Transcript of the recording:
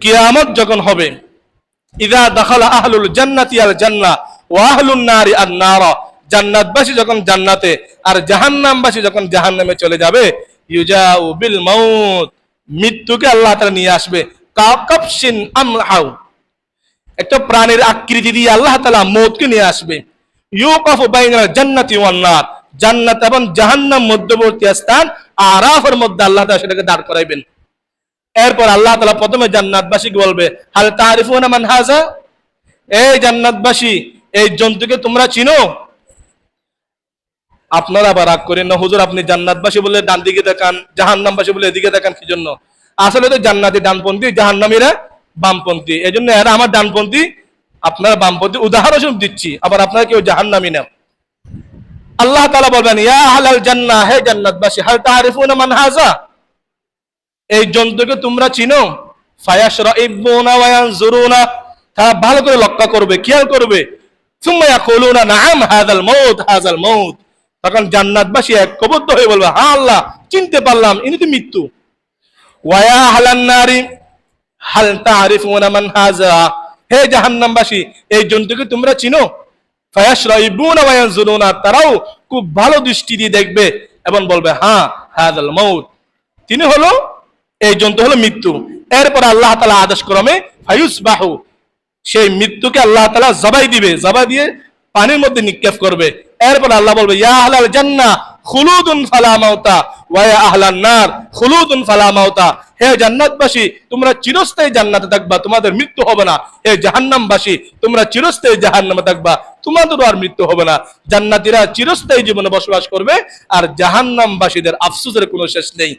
কিয়ামত যখন হবে, ইদা দাখালা আহলুল জান্নাতি আল জান্নাহ ওয়া আহলুন নারি আন নারা, জান্নাতবাসী যখন জান্নাতে আর জাহান্নামবাসী যখন জাহান্নামে চলে যাবে, ইউজাউ বিল মাউত, মৃত্যুকে আল্লাহ তাআলা নিয়ে আসবে কাকাবশিন আমলাহাউ একটা প্রাণীর আকৃতি দিয়ে আল্লাহ তাআলা মৌতকে নিয়ে আসবে। ইউকাফু বাইনাল জান্নাতি ওয়ান নার, জান্নাত এবং জাহান্নাম মধ্যবর্তী স্থান আরাফের মধ্যে আল্লাহ তাআলা সেটাকে দাঁড় করাইবেন। এরপর আল্লাহ তালা প্রথমে জান্নাতবাসীকে বলবে? হাল তারিফুনা মান হাজা এই জান্নাতবাসী, এই জন্তুকে তোমরা চিনো? আপনারা আবার রাগ করেন না, হুজুর, আপনি জান্নাতবাসী বলে ডান দিকে দেখান, জাহান্নামবাসী বলে এদিকে দেখান, কি জন্য? আসলে তো জান্নাতি ডানপন্থী, জাহান্নামীরা বামপন্থী। এই জন্য এরা আমার ডানপন্থী, আপনারা বামপন্থী। উদাহরণ দিচ্ছি, আবার আপনারা কেউ জাহান্নামী না। আল্লাহ তালা বলবেন, ইয়া হালাল জান্না হে জান্নাতবাসী, হাল তারিফুনা মান হাজা এই জন্তুকে তোমরা চিনো? তারা ভালো করে লক্ষ্য করবে, খেয়াল করবে। তখন জান্নাতবাসী ঐক্যবদ্ধ হয়ে বলবে হ্যাঁ আল্লাহ, চিনতে পারলাম, ইনি তো মৃত্যু। নারি, হাল হে জাহান্নামবাসী, এই জন্তুকে তোমরা চিনো? তারাও খুব ভালো দৃষ্টি দিয়ে দেখবে এবং বলবে হ্যাঁ হাযাল মাউত। তিনি হলো এই জন্তু হলো মৃত্যু। এরপর আল্লাহ তালা আদেশ ক্রমে ফায়ুস বাহু সেই মৃত্যুকে আল্লাহ তালা জবাই দিবে, জবাই দিয়ে পানির মধ্যে নিক্ষেপ করবে। এরপর আল্লাহ বলবে, ইয়া আহলাল জান্না খুলুদুন ফালা ওয়া আহলান নার, খুলুদুন ফালা হে জান্নাতবাসী, তোমরা চিরস্থায়ী জান্নাতে থাকবা, তোমাদের মৃত্যু হবে না। হে জাহান্নামবাসী, তোমরা চিরস্থায়ী জাহান্নামে থাকবা, তোমাদেরও আর মৃত্যু হবে না। জান্নাতীরা চিরস্থায়ী জীবনে বসবাস করবে, আর জাহান্নামবাসীদের আফসোসের কোনো শেষ নেই।